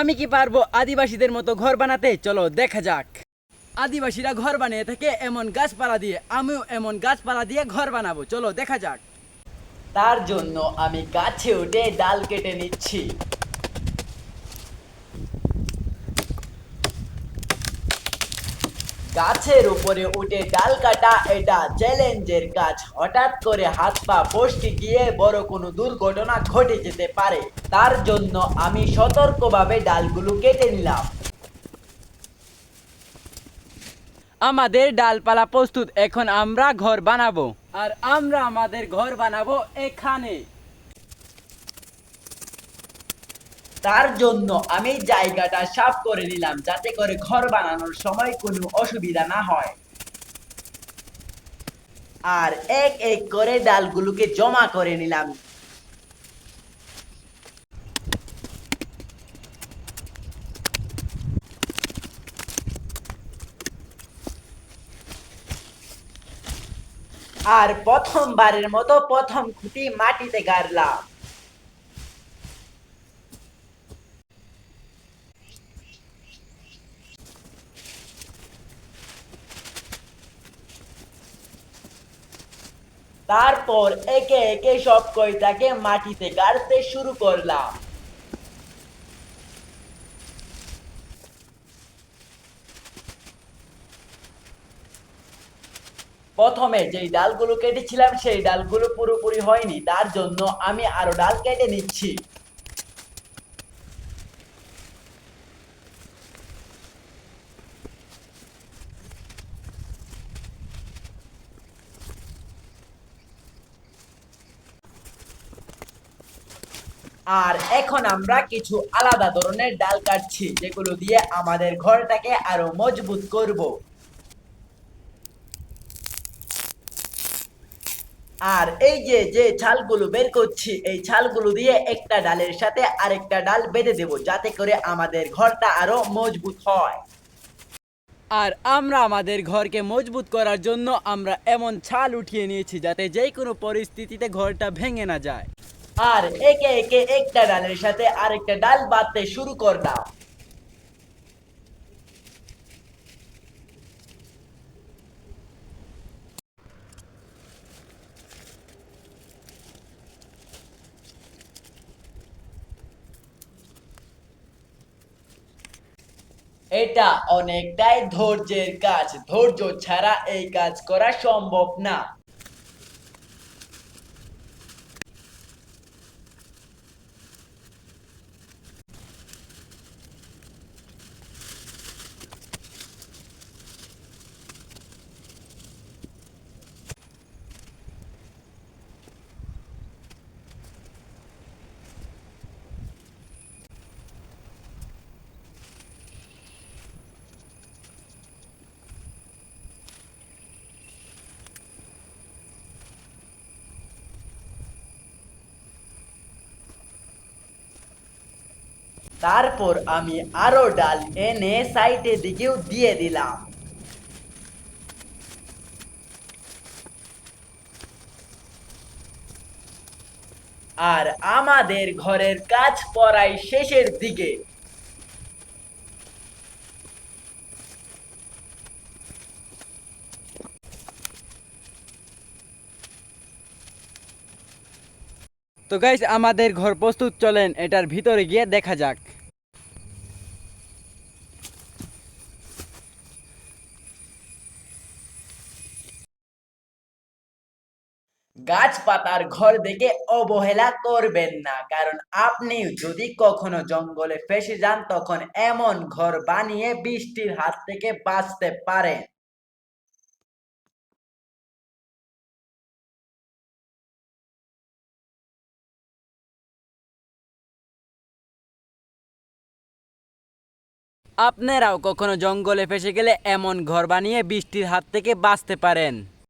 আমি কি পারব আদিবাসীদের মতো ঘর বানাতে? চলো, দেখা যাক। আদিবাসীরা ঘর বানিয়ে থাকে এমন গাছপালা দিয়ে, আমিও এমন গাছপালা দিয়ে ঘর বানাবো। চলো, দেখা যাক। তার জন্য আমি গাছে উঠে ডাল কেটে নিচ্ছি। গাছের উপরে উঠে ডাল কাটা, এটা চ্যালেঞ্জের কাজ। হঠাৎ করে হাত পা ফসকে গিয়ে বড় কোনো দুর্ঘটনা ঘটে যেতে পারে। তার জন্য আমি সতর্কভাবে ডালগুলো কেটে নিলাম। আমাদের ডালপালা প্রস্তুত, এখন আমরা ঘর বানাবো। আর আমরা আমাদের ঘর বানাবো এখানে। তার জন্য আমি জায়গাটা সাফ করে নিলাম যাতে করে ঘর বানানোর সময় কোনো অসুবিধা না হয়। আর এক এক করে ডালগুলোকে জমা করে নিলাম। আর প্রথমবারের মতো প্রথম খুঁটি মাটিতে গাড়লাম। তারপর একে একে সব কয়টাকে মাটিতে গাড়তে শুরু করলাম। প্রথমে যেই ডালগুলো কেটেছিলাম, সেই ডালগুলো পুরোপুরি হয়নি, তার জন্য আমি আরও ডাল কেটে নিচ্ছি। আর এখন আমরা কিছু আলাদা ধরনের ডাল কাটছি, যেগুলো দিয়ে আমাদের ঘরটাকে আরও মজবুত করব। আর এই যে যে ছালগুলো বের করছি, এই ছালগুলো দিয়ে একটা ডালের সাথে আরেকটা ডাল বেঁধে দেব, যাতে করে আমাদের ঘরটা আরও মজবুত হয়। আর আমরা আমাদের ঘরকে মজবুত করার জন্য আমরা এমন ছাল উঠিয়ে নিয়েছি, যাতে যে কোনো পরিস্থিতিতে ঘরটা ভেঙে না যায়। আর একে একে একটা ডালের সাথে আরেকটা ডাল বাঁধতে শুরু কর দাও এটা অনেকটাই ধৈর্যের কাজ। ধৈর্য ছাড়া এই কাজ করা সম্ভব না। তারপর আমি আরও ডাল এনে সাইডের দিকেও দিয়ে দিলাম। আর আমাদের ঘরের কাজ পড়াই শেষের দিকে। তো গাইস আমাদের ঘর প্রস্তুত, চলেন এটার ভিতরে গিয়ে দেখা যাক। গাছপাতার ঘর দেখে অবহেলা করবেন না। কারণ আপনি যদি কখনো জঙ্গলে ফেসে যান, তখন এমন ঘর বানিয়ে বৃষ্টির হাত থেকে বাঁচতে পারেন। আপনারাও কখনো জঙ্গলে ফেসে গেলে এমন ঘর বানিয়ে বৃষ্টির হাত থেকে বাঁচতে পারেন।